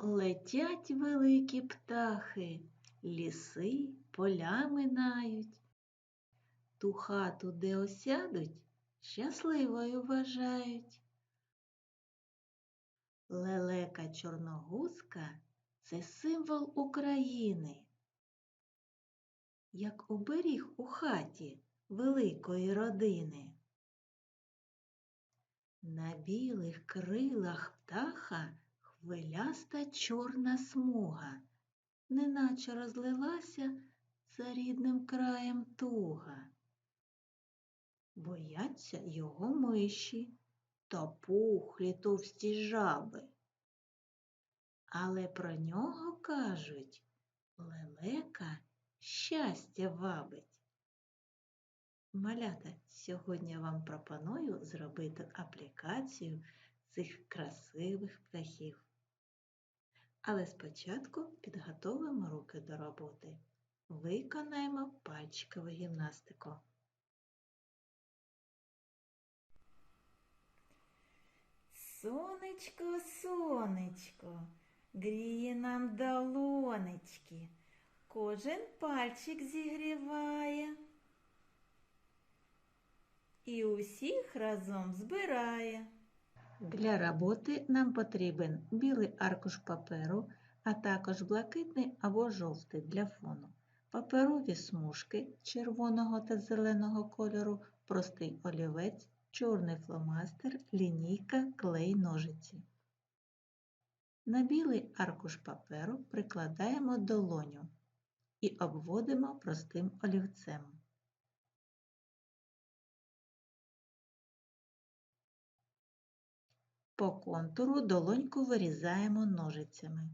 Летять великі птахи, ліси, поля минають. Ту хату, де осядуть, щасливою вважають. Лелека чорногузка це символ України. Як оберіг у хаті великої родини. На білих крилах птаха хвиляста чорна смуга, неначе розлилася за рідним краєм туга. Бояться його миші та пухлі товсті жаби. Але про нього кажуть лелека щастя вабить. Малята, сьогодні я вам пропоную зробити аплікацію цих красивих птахів. Але спочатку підготовимо руки до роботи. Виконаємо пальчикову гімнастику. Сонечко, сонечко, гріє нам долонечки, кожен пальчик зігріває і усіх разом збирає. Для роботи нам потрібен білий аркуш паперу, а також блакитний або жовтий для фону, паперові смужки червоного та зеленого кольору, простий олівець, чорний фломастер, лінійка, клей, ножиці. На білий аркуш паперу прикладаємо долоню і обводимо простим олівцем. По контуру долоньку вирізаємо ножицями.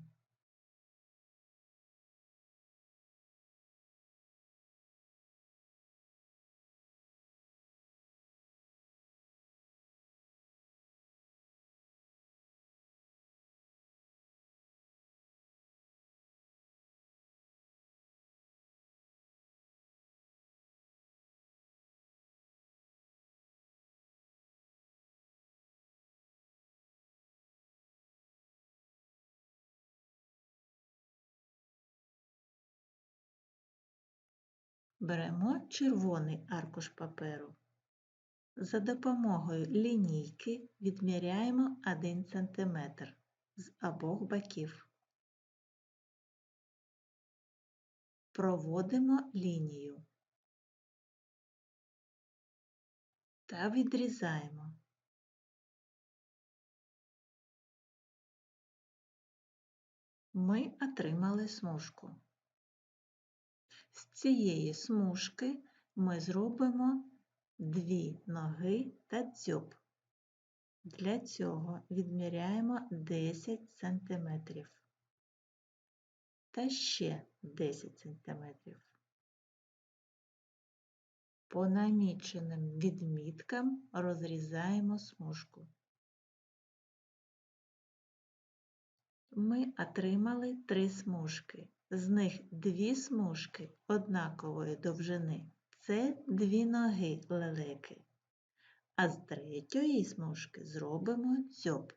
Беремо червоний аркуш паперу. За допомогою лінійки відміряємо 1 см з обох боків. Проводимо лінію та відрізаємо. Ми отримали смужку. З цієї смужки ми зробимо дві ноги та дзьоб. Для цього відміряємо 10 см та ще 10 см. По наміченим відміткам розрізаємо смужку. Ми отримали три смужки. З них дві смужки однакової довжини це дві ноги лелеки, а з третьої смужки зробимо дзьоб.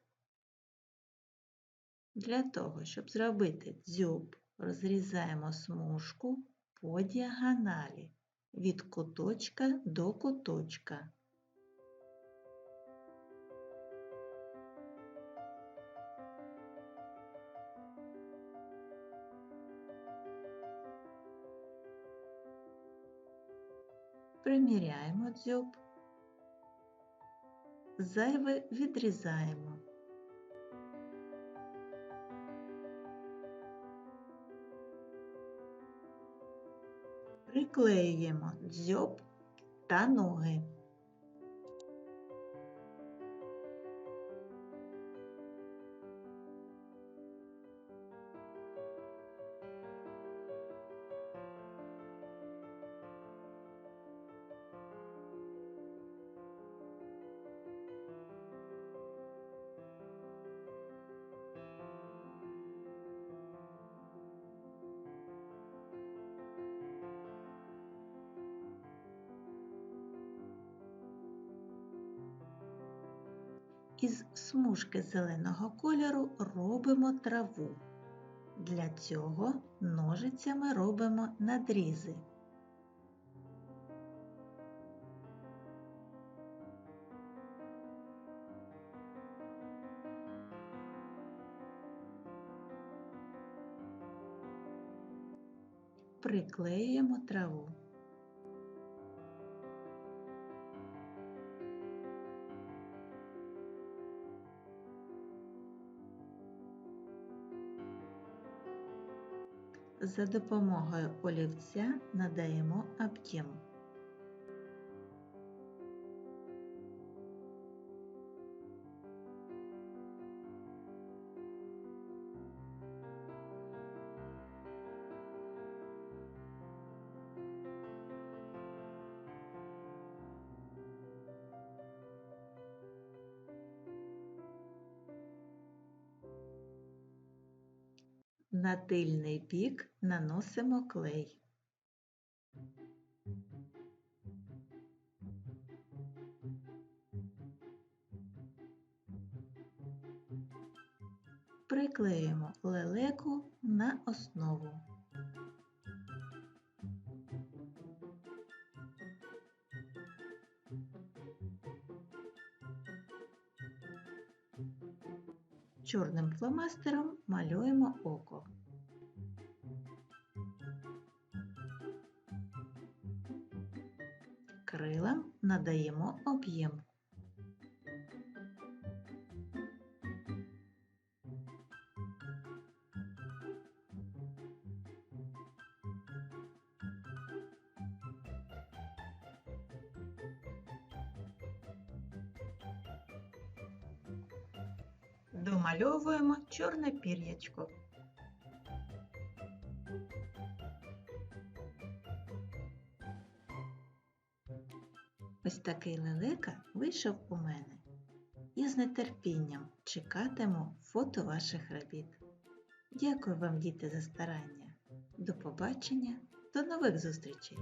Для того, щоб зробити дзьоб, розрізаємо смужку по діагоналі від куточка до куточка. Приміряємо дзьоб, зайве відрізаємо. Приклеюємо дзьоб та ноги. Із смужки зеленого кольору робимо траву. Для цього ножицями робимо надрізи. Приклеюємо траву. За допомогою олівця надаємо об'єм. На тильний бік наносимо клей. Приклеїмо лелеку на основу. Чорним фломастером малюємо око. Крилам надаємо об'єм. Домальовуємо чорне пір'ячко. Ось такий лелека вийшов у мене. І з нетерпінням чекатиму фото ваших робіт. Дякую вам, діти, за старання. До побачення, до нових зустрічей!